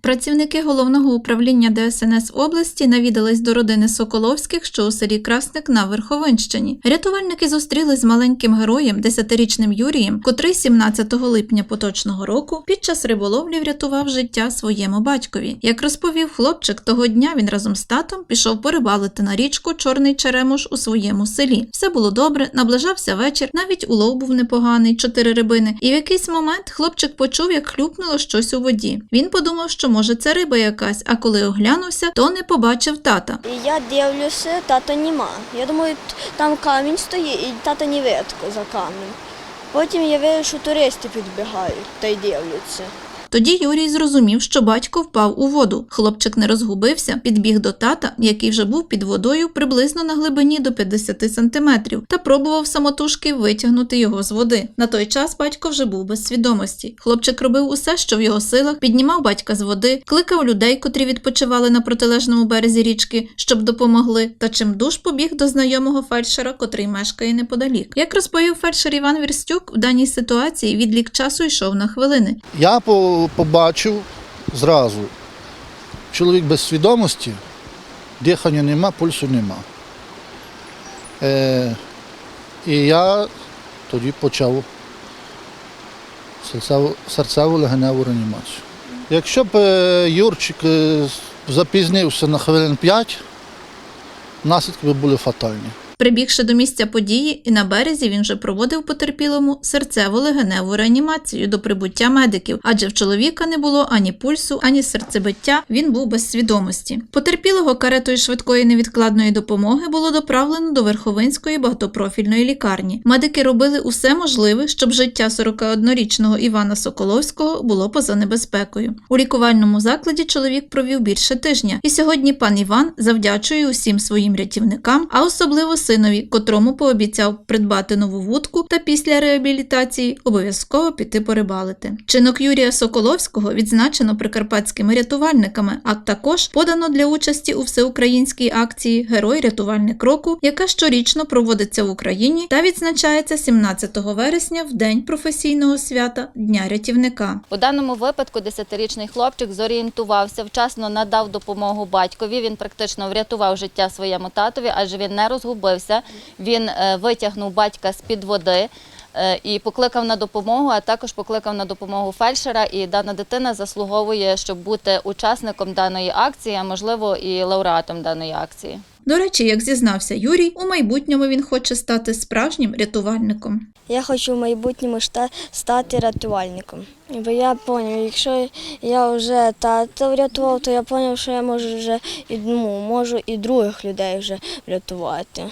Працівники головного управління ДСНС області навідались до родини Соколовських, що у селі Красник на Верховинщині. Рятувальники зустрілись з маленьким героєм, 10-річним Юрієм, котрий 17 липня поточного року під час риболовлі врятував життя своєму батькові. Як розповів хлопчик, того дня він разом з татом пішов порибалити на річку Чорний Черемуш у своєму селі. Все було добре, наближався вечір, навіть улов був непоганий, чотири рибини. І в якийсь момент хлопчик почув, як хлюпнуло щось у воді. Він подумав, що може це риба якась, а коли оглянувся, то не побачив тата. Я дивлюся, тата нема. Я думаю, там камінь стоїть, і тата не видко за камінь. Потім я вижу, що туристи підбігають та й дивляться. Тоді Юрій зрозумів, що батько впав у воду. Хлопчик не розгубився, підбіг до тата, який вже був під водою приблизно на глибині до 50 сантиметрів, та пробував самотужки витягнути його з води. На той час батько вже був без свідомості. Хлопчик робив усе, що в його силах, піднімав батька з води, кликав людей, котрі відпочивали на протилежному березі річки, щоб допомогли, та чим душ побіг до знайомого фельдшера, котрий мешкає неподалік. Як розповів фельдшер Іван Вірстюк, в даній ситуації відлік часу йшов на хвилини. Я по- побачив зразу, чоловік без свідомості, дихання нема, пульсу нема. Е, і я тоді почав серцеву, легеневу реанімацію. Якщо б е, Юрчик е, запізнився на хвилин 5, наслідки б були фатальні. Прибігши до місця події, і на березі він вже проводив потерпілому серцево-легеневу реанімацію до прибуття медиків, адже в чоловіка не було ані пульсу, ані серцебиття, він був без свідомості. Потерпілого каретою швидкої невідкладної допомоги було доправлено до Верховинської багатопрофільної лікарні. Медики робили усе можливе, щоб життя 41-річного Івана Соколовського було поза небезпекою. У лікувальному закладі чоловік провів більше тижня, і сьогодні пан Іван завдячує усім своїм рятівникам, а особливо синові, котрому пообіцяв придбати нову вудку та після реабілітації обов'язково піти порибалити. Чинок Юрія Соколовського відзначено прикарпатськими рятувальниками, а також подано для участі у всеукраїнській акції Герой рятувальник року, яка щорічно проводиться в Україні та відзначається 17 вересня в день професійного свята Дня рятівника. У даному випадку 10-річний хлопчик зорієнтувався, вчасно надав допомогу батькові. Він практично врятував життя своєму татові, адже він не розгубився. Він е, витягнув батька з-під води. е, І покликав на допомогу, а також покликав на допомогу фельдшера. І дана дитина заслуговує, щоб бути учасником даної акції, а можливо і лауреатом даної акції. До речі, як зізнався Юрій, у майбутньому він хоче стати справжнім рятувальником. Я хочу в майбутньому шта- стати рятувальником. Бо я зрозумів, якщо я вже тата врятував, то я зрозумів, що я можу вже і ну, можу і других людей вже врятувати.